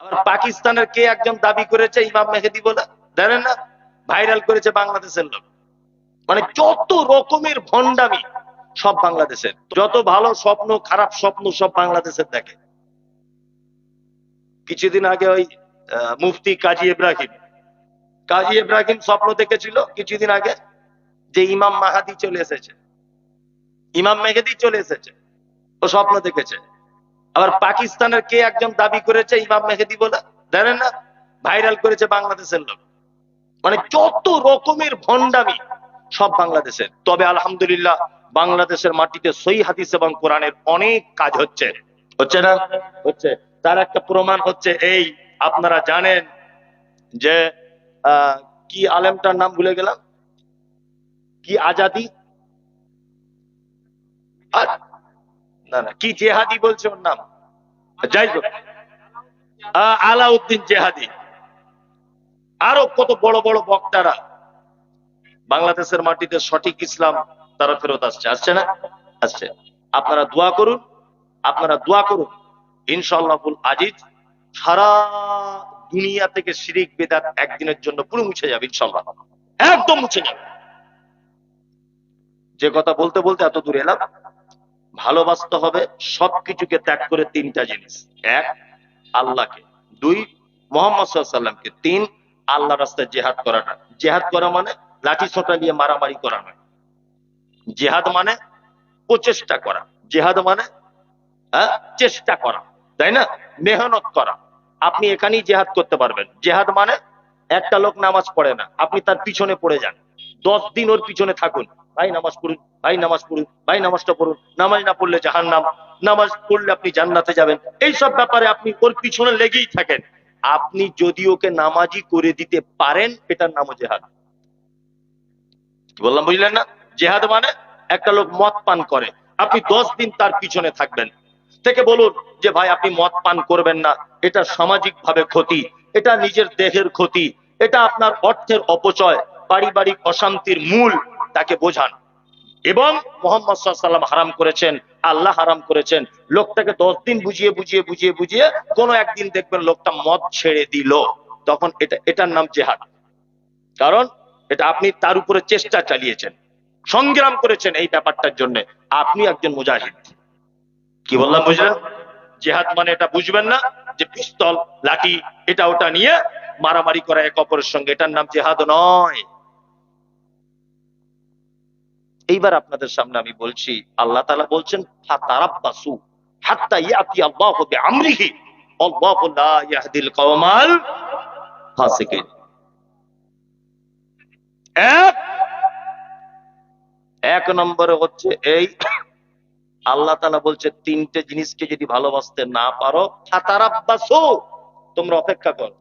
আবার পাকিস্তানের কে একজন দাবি করেছে, ইমাম মেহেদি বলে? জানেন না? ভাইরাল করেছে বাংলাদেশের লোক। মানে যত রকমের ভণ্ডামি সব বাংলাদেশের। যত ভালো স্বপ্ন, খারাপ স্বপ্ন সব বাংলাদেশের দেখে। কিছুদিন আগে ওই মুফতি কাজী ইব্রাহিম। কাজী ইব্রাহিম স্বপ্ন দেখেছিল কিছুদিন আগে যে ইমাম মাহাদি চলে এসেছে। ইমাম মেহেদি চলে এসেছে। ও স্বপ্ন দেখেছে। আবার পাকিস্তানের কে একজন দাবি করেছে ইমাম মেহেদি বলে? জানেন না? ভাইরাল করেছে বাংলাদেশের লোক। মানে যত রকমের ভণ্ডামি সব বাংলাদেশের। তবে আলহামদুলিল্লাহ বাংলাদেশের মাটিতে সই হাদিস এবং কোরআনের অনেক কাজ হচ্ছে। হচ্ছে না? হচ্ছে। তার একটা প্রমাণ হচ্ছে এই, আপনারা জানেন যে কি আলেমটার নাম ভুলে গেলাম? কি আজাদি? আর কি জেহাদি বলছে ওর নাম? যাই হোক। আলাউদ্দিন জেহাদি। আরও কত বড় বড় বক্তারা। বাংলাদেশের মাটিতে সঠিক ইসলাম তারা ফেরত আসছে। আসছে না? আসছে। আপনারা দোয়া করুন, আপনারা দোয়া করুন। ইনশাল্লাহুল আজিজ সারা দুনিয়া থেকে শিরিক, বেদাত একদিনের জন্য পুরো মুছে যাবে ইনশাল্লাহ একদম মুছে যাবে। যে কথা বলতে বলতে এত দূর এলাম। ভালোবাসতে হবে, সবকিছুকে ত্যাগ করে তিনটা জিনিস। এক, আল্লাহকে। দুই, মোহাম্মদ সাল্লামকে তিন আল্লাহ রাস্তায় জেহাদ করাটা। জেহাদ করা মানে লাঠি ছোটা নিয়ে মারামারি করা নয়। জেহাদ মানে প্রচেষ্টা করা। জেহাদ মানে চেষ্টা করা। তাই না? মেহনত করা। আপনি এখানেই জেহাদ করতে পারবেন। জেহাদ মানে একটা লোক নামাজ পড়ে না। আপনি তার পিছনে পড়ে যান। দশ দিন ওর পিছনে থাকুন। ভাই নামাজ পড়ুন, ভাই নামাজ পড়ুন, ভাই নামাজটা পড়ুন। নামাজ না পড়লে জাহান নাম নামাজ পড়লে আপনি জান্নাতে যাবেন। এই সব ব্যাপারে আপনি ওর পিছনে লেগেই থাকেন। আপনি যদি ওকে নামাজি করে দিতে পারেন, এটার নামও জেহাদ। বললাম, বুঝলেন না? জেহাদ মানে একটা লোক মদ পান করে। আপনি দশ দিন তার পিছনে থাকবেন। থেকে বলুন যে, ভাই, আপনি মদ পান করবেন না। এটা সামাজিক ভাবে ক্ষতি। এটা নিজের দেহের ক্ষতি। এটা আপনার অর্থের অপচয়। পারিবারিক অশান্তির মূল তাকে বোঝান। এবং মোহাম্মদ সাল্লাম হারাম করেছেন, আল্লাহ হারাম করেছেন, লোকটাকে দশ দিন বুঝিয়ে বুঝিয়ে বুঝিয়ে বুঝিয়ে কোনো একদিন দেখবেন লোকটা মদ ছেড়ে দিল। তখন এটা, এটার নাম জেহাদ। কারণ এটা আপনি তার উপরে চেষ্টা চালিয়েছেন, সংগ্রাম করেছেন এই ব্যাপারটার জন্য। আপনি একজন মুজাহিদ। কি বললাম বুঝলেন? জেহাদ মানে এটা বুঝবেন না যে পিস্তল, লাঠি, এটা ওটা নিয়ে মারামারি করা এক অপরের সঙ্গে। এটার নাম জেহাদ নয়। এইবার আপনাদের সামনে আমি বলছি, আল্লাহ তাআলা বলছেন এক নম্বরে হচ্ছে এই, আল্লাহ তালা বলছে, তিনটে জিনিসকে যদি ভালোবাসতে না পারো তোমরা অপেক্ষা করো।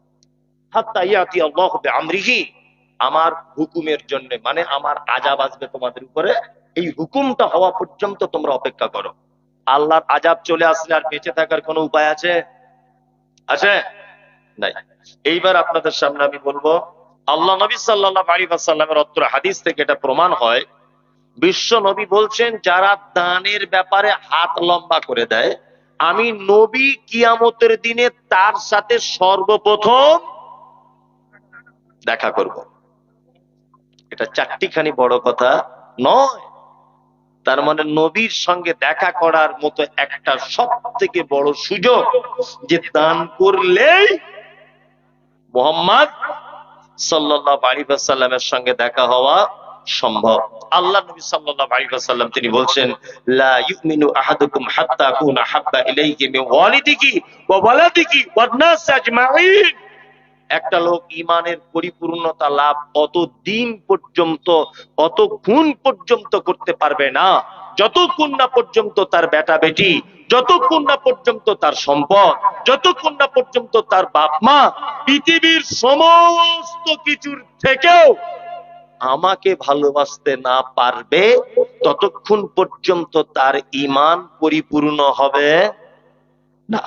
হাত্তা ইয়াতি আল্লাহু বিআমরিহি। আমার হুকুমের জন্য মানে আমার আজাব আসবে তোমাদের উপরে, এই হুকুমটা হওয়া পর্যন্ত তোমরা অপেক্ষা করো। আল্লাহর আজাব চলে আসলে আর বেঁচে থাকার কোনো উপায় আছে? আছে? নাই। এইবার আপনাদের সামনে আমি বলব, আল্লাহ নবী সাল্লাহ আলী সাল্লামের অত্র হাদিস থেকে এটা প্রমাণ হয়। বিশ্ব নবী বলছেন, যারা দানের ব্যাপারে হাত লম্বা করে দেয়, আমি নবী কিয়ামতের দিনে তার সাথে সর্বপ্রথম দেখা করব। এটা চারটিখানি বড় কথা নয়। তার মানে নবীর সঙ্গে দেখা করার মতো একটা সব থেকে বড় সুযোগ যে দান করলেই মোহাম্মদ সাল্লাহ আলিবাসাল্লামের সঙ্গে দেখা হওয়া সম্ভব। আল্লাহ নবী সাল্লাল্লাহু আলাইহি ওয়াসাল্লাম তিনি বলছেন, লা ইউমিনু আহাদুকুম হাত্তা একটা লোক ইমানের পরিপূর্ণতা লাভ অত দিন পর্যন্ত অতক্ষণ পর্যন্ত করতে পারবে না? যতক্ষণ না পর্যন্ত তার বেটা বেটি, যতক্ষণ না পর্যন্ত তার সম্পদ, যতক্ষণ না পর্যন্ত তার বাপ মা, পৃথিবীর সমস্ত কিছুর থেকেও আমাকে ভালোবাসতে না পারবে, ততক্ষণ পর্যন্ত তার ইমান পরিপূর্ণ হবে না।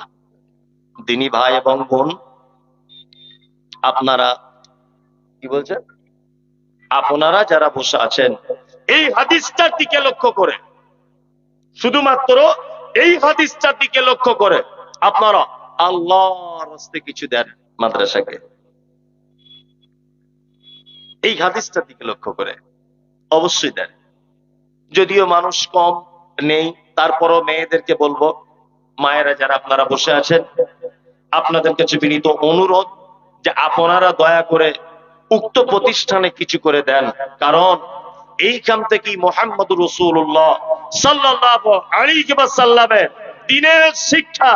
দিনী ভাই এবং বোন আপনারা কি বলছেন? আপনারা যারা বসে আছেন, এই হাদিসটার দিকে লক্ষ্য করে। শুধুমাত্র এই হাদিসটার দিকে লক্ষ্য করে। আপনারা আল্লাহর রাস্তে কিছু দেন মাদ্রাসাকে। এই হাদিসটার দিকে লক্ষ্য করে। অবশ্যই দেন। যদিও মানুষ কম নেই, তারপরও মেয়েদেরকে বলব, মায়েরা যারা আপনারা বসে আছেন, আপনাদের কাছে বিনীত অনুরোধ যে আপনারা দয়া করে উক্ত প্রতিষ্ঠানে কিছু করে দেন। কারণ এইখান থেকেই মোহাম্মদ রসুল্লাহ সাল্লাহ আলিবাসাল্লামের দিনের শিক্ষা।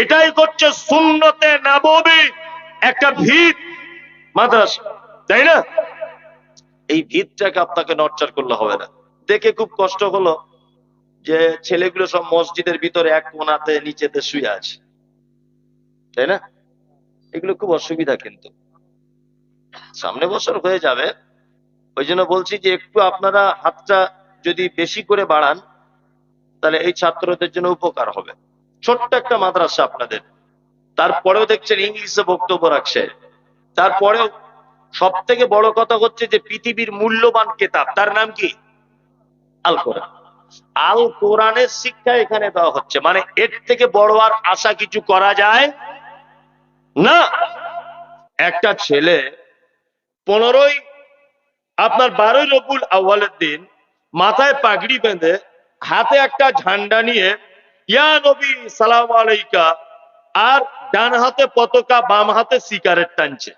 এটাই করছে সুন্নতে নাববী একটা ভিত মাদ্রাসা, তাই না? এই ভিতটাকে আপনাকে নর্চার করলে হবে না। দেখে খুব কষ্ট হলো যে ছেলেগুলো সব মসজিদের ভিতরে এক কোনাতে, নিচেতে শুয়ে আছে। তাই না? এগুলো খুব অসুবিধা কিন্তু। সামনে বছর হয়ে যাবে। ওই জন্য বলছি যে একটু আপনারা হাতটা যদি বেশি করে বাড়ান, তাহলে এই ছাত্রদের জন্য উপকার হবে। ছোট্ট একটা মাদ্রাসা আপনাদের। তারপরেও দেখছেন ইংলিশে বক্তব্য রাখছে। তারপরেও সব থেকে বড় কথা হচ্ছে যে পৃথিবীর মূল্যবান কেতাব। তার নাম কি? আল কোরআন। আল কোরআনের শিক্ষা এখানে দেওয়া হচ্ছে। মানে এর থেকে বড় আর আশা কিছু করা যায় না, একটা ছেলে পনেরোই, আপনার বারোই রবুল আউ্বালের দিন মাথায় পাগড়ি বেঁধে হাতে একটা ঝান্ডা নিয়ে, ইয়া নবী, সালাম আলাইকা, আর ডান হাতে পতাকা, বাম হাতে সিগারেট টানছে।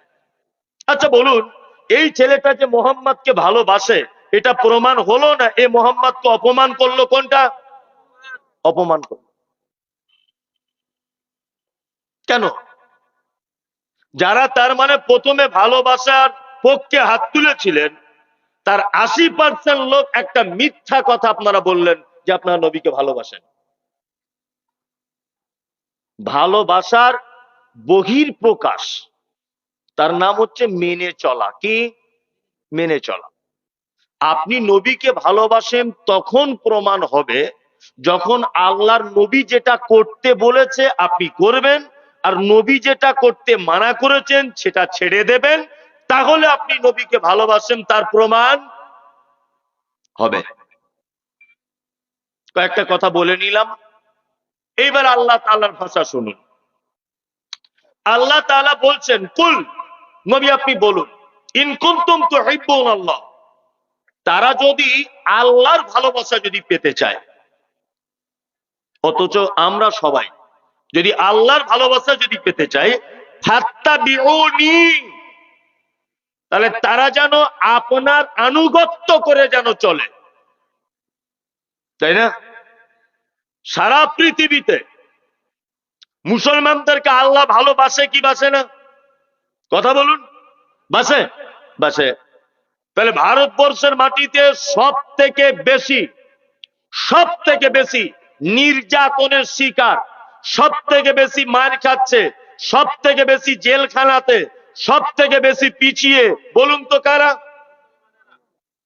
আচ্ছা বলুন, এই ছেলেটা যে মোহাম্মদকে ভালোবাসে, এটা প্রমাণ হলো না এ মোহাম্মদকে অপমান করল কোনটা? অপমান করল। কেন? যারা তার মানে প্রথমে ভালোবাসার পক্ষে হাত তুলেছিলেন, তার আশি পার্সেন্ট লোক একটা মিথ্যা কথা আপনারা বললেন যে আপনারা নবীকে ভালোবাসেন। ভালোবাসার বহির প্রকাশ, তার নাম হচ্ছে মেনে চলা। কি? মেনে চলা। আপনি নবীকে ভালোবাসেন তখন প্রমাণ হবে যখন আল্লাহর নবী যেটা করতে বলেছে আপনি করবেন আর নবী যেটা করতে মানা করেছেন, সেটা ছেড়ে দেবেন। তাহলে আপনি নবীকে ভালোবাসেন, তার প্রমাণ হবে। কয়েকটা কথা বলে নিলাম। এইবার আল্লাহ তাআলার ভাষা শুনুন। আল্লাহ তাআলা বলছেন, কুল, নবী আপনি বলুন, ইন কুনতুম তুহিব্বুন আল্লাহ। তারা যদি আল্লাহর ভালোবাসা যদি পেতে চায়, অথচ আমরা সবাই যদি আল্লাহর ভালোবাসা যদি পেতে চাই তাহলে তারা যেন আপনার আনুগত্য করে যেন চলে। তাই না? সারা পৃথিবীতে মুসলমানদেরকে আল্লাহ ভালোবাসে কি বাসে না? কথা বলুন। বাসে? বাসে। তাহলে ভারতবর্ষের মাটিতে সব থেকে বেশি সব থেকে বেশি নির্যাতনের শিকার সব থেকে বেশি মার খাচ্ছে সব থেকে বেশি জেলখানাতে সব থেকে বেশি পিছিয়ে, বলুন তো কারা?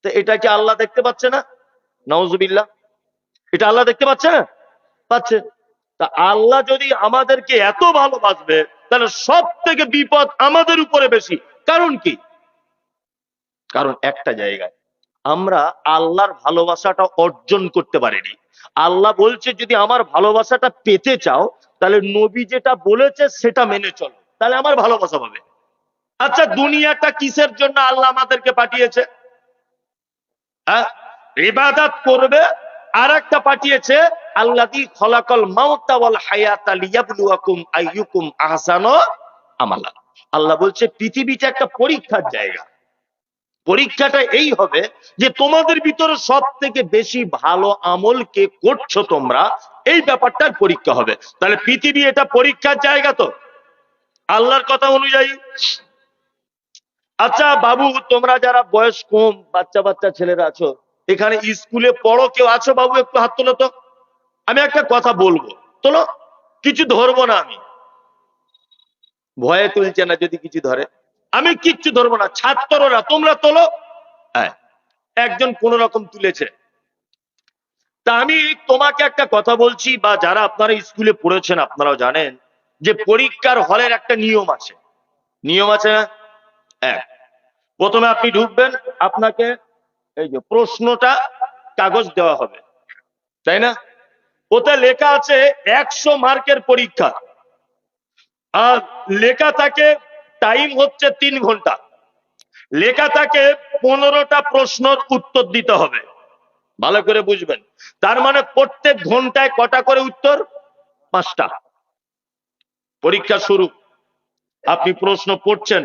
তো এটা কি আল্লাহ দেখতে পাচ্ছে না? নওজুবিল্লাহ এটা আল্লাহ দেখতে পাচ্ছে না? পাচ্ছে। তা আল্লাহ যদি আমাদেরকে এত ভালোবাসবে, তাহলে সব থেকে বিপদ আমাদের উপরে বেশি। কারণ কি? কারণ একটা জায়গায় আমরা আল্লাহর ভালোবাসাটা অর্জন করতে পারিনি। আল্লাহ বলছে, যদি আমার ভালোবাসাটা পেতে চাও, তাহলে নবী যেটা বলেছে সেটা মেনে চলো। তাহলে আমার ভালোবাসা পাবে। আচ্ছা দুনিয়াটা কিসের জন্য আল্লাহ আমাদেরকে পাঠিয়েছে? হ্যাঁ? ইবাদত করবে আর একটা পাঠিয়েছে আল্লাদি খলাকল মাউতা ওয়াল হায়াতা আইয়ুকুম আহসানু আমালা। আল্লাহ বলছে, পৃথিবীটা একটা পরীক্ষার জায়গা। পরীক্ষাটা এই হবে যে তোমাদের ভিতরে সব থেকে বেশি ভালো আমল কে করছ তোমরা? এই ব্যাপারটার পরীক্ষা হবে। তাহলে পৃথিবী এটা পরীক্ষার জায়গা তো। আল্লাহর কথা অনুযায়ী। আচ্ছা বাবু, তোমরা যারা বয়স কম বাচ্চা বাচ্চা ছেলেরা আছো, এখানে স্কুলে পড়ো, কেউ আছো বাবু, একটু হাত তোলো তো। আমি একটা কথা বলব। তোলো, কিছু ধরবো না আমি। ভয়ে তুলছে না যদি কিছু ধরে। আমি কিচ্ছু ধরবো না ছাত্ররা তোমরা তোলো। হ্যাঁ। একজন কোন রকম তুলেছে। তা আমি তোমাকে একটা কথা বলছি বা যারা আপনারা স্কুলে পড়েছেন আপনারাও জানেন যে পরীক্ষার হলের একটা নিয়ম আছে। নিয়ম আছে এক প্রথমে আপনি ঢুকবেন আপনাকে এই যে প্রশ্নটা কাগজ দেওয়া হবে। তাই না? ওতে লেখা আছে একশো মার্কের পরীক্ষা। আর লেখা থাকে টাইম হচ্ছে তিন ঘণ্টা। লেখা থাকে পনেরোটা প্রশ্নের উত্তর দিতে হবে। ভালো করে বুঝবেন। তার মানে প্রত্যেক ঘন্টায় কটা করে উত্তর? পাঁচটা। পরীক্ষা শুরু। আপনি প্রশ্ন পড়ছেন,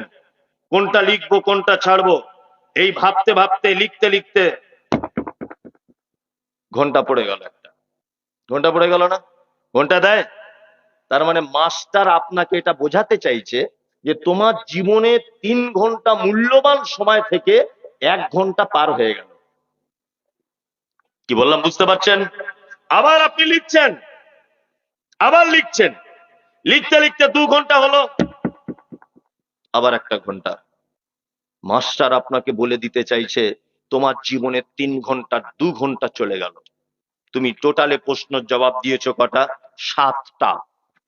কোনটা লিখব, কোনটা ছাড়বো? এই ভাবতে ভাবতে, লিখতে লিখতে ঘণ্টা পড়ে গেল একটা। ঘণ্টা পড়ে গেল না? ঘণ্টা দেয়? তার মানে মাস্টার আপনাকে এটা বোঝাতে চাইছে যে তোমার জীবনে তিন ঘণ্টা মূল্যবান সময় থেকে এক ঘণ্টা পার হয়ে গেল। কি বললাম, বুঝতে পারছেন? আবার আপনি লিখছেন, আবার লিখছেন। লিখতে লিখতে দু ঘণ্টা হলো, আবার একটা ঘণ্টা। মাস্টার আপনাকে বলে দিতে চাইছে, তোমার জীবনে তিন ঘণ্টা, দু ঘণ্টা চলে গেল। তুমি টোটালে প্রশ্ন জবাব দিয়েছ কটা? সাতটা।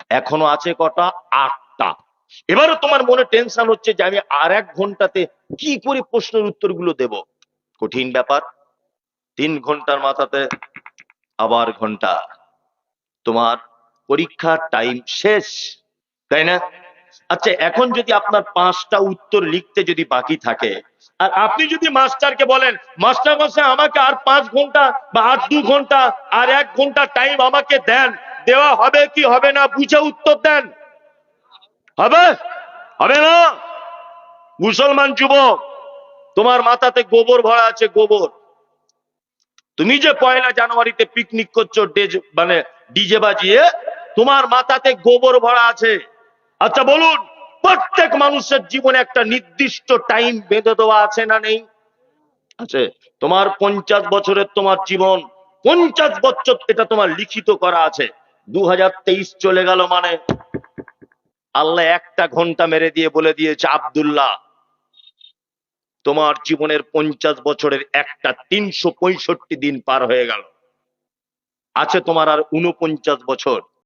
এখনও আছে কটা? আটটা। এবারও তোমার মনে টেনশন হচ্ছে যে আমি আর এক ঘন্টাতে কি করে প্রশ্নের উত্তরগুলো দেব? কঠিন ব্যাপার। তিন ঘণ্টার মাথাতে আবার ঘণ্টা। তোমার পরীক্ষার টাইম শেষ, তাই না? আচ্ছা এখন যদি আপনার পাঁচটা উত্তর লিখতে যদি বাকি থাকে, আর আপনি যদি মাস্টারকে বলেন, মাস্টার মশাই, আমাকে আর পাঁচ ঘণ্টা বা আর দু ঘণ্টা, আর এক ঘণ্টা টাইম আমাকে দেন, দেওয়া হবে কি হবে না, বুঝে উত্তর দেন। হবে? হবে না? মুসলমান যুবক, তোমার মাথাতে গোবর ভরা আছে, গোবর। তুমি যে পয়লা জানুয়ারিতে পিকনিক করছ মানে ডিজে বাজিয়ে, তোমার মাথাতে গোবর ভরা আছে। আচ্ছা বলুন, প্রত্যেক মানুষের জীবনে একটা নির্দিষ্ট টাইম বেঁধে দেওয়া আছে না নেই? আছে। তোমার পঞ্চাশ বছরের তোমার জীবন, পঞ্চাশ বছর এটা তোমার লিখিত করা আছে। দু হাজার তেইশ চলে গেল মানে। আল্লাহ একটা ঘণ্টা মেরে দিয়ে বলে দিয়েছে, আবদুল্লাহ, তোমার জীবনের পঞ্চাশ বছরের একটা তিনশো পঁয়ষট্টি দিন পার হয়ে গেল। আছে তোমার আর উনপঞ্চাশ বছর।